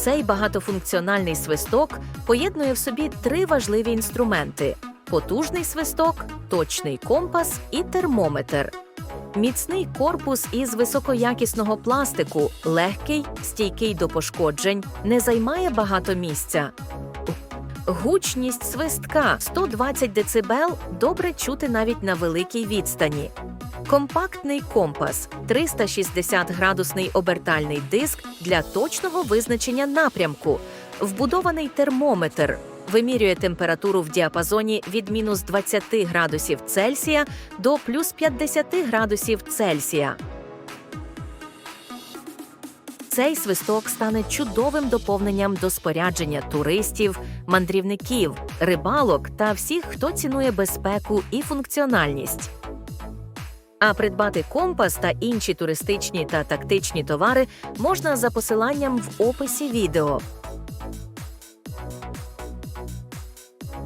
Цей багатофункціональний свисток поєднує в собі три важливі інструменти: потужний свисток, точний компас і термометр. Міцний корпус із високоякісного пластику, легкий, стійкий до пошкоджень, не займає багато місця. Гучність свистка. 120 дБ добре чути навіть на великій відстані. Компактний компас. 360-градусний обертальний диск для точного визначення напрямку, вбудований термометр. Вимірює температуру в діапазоні від мінус 20 градусів Цельсія до плюс 50 градусів Цельсія. Цей свисток стане чудовим доповненням до спорядження туристів, мандрівників, рибалок та всіх, хто цінує безпеку і функціональність. А придбати компас та інші туристичні та тактичні товари можна за посиланням в описі відео.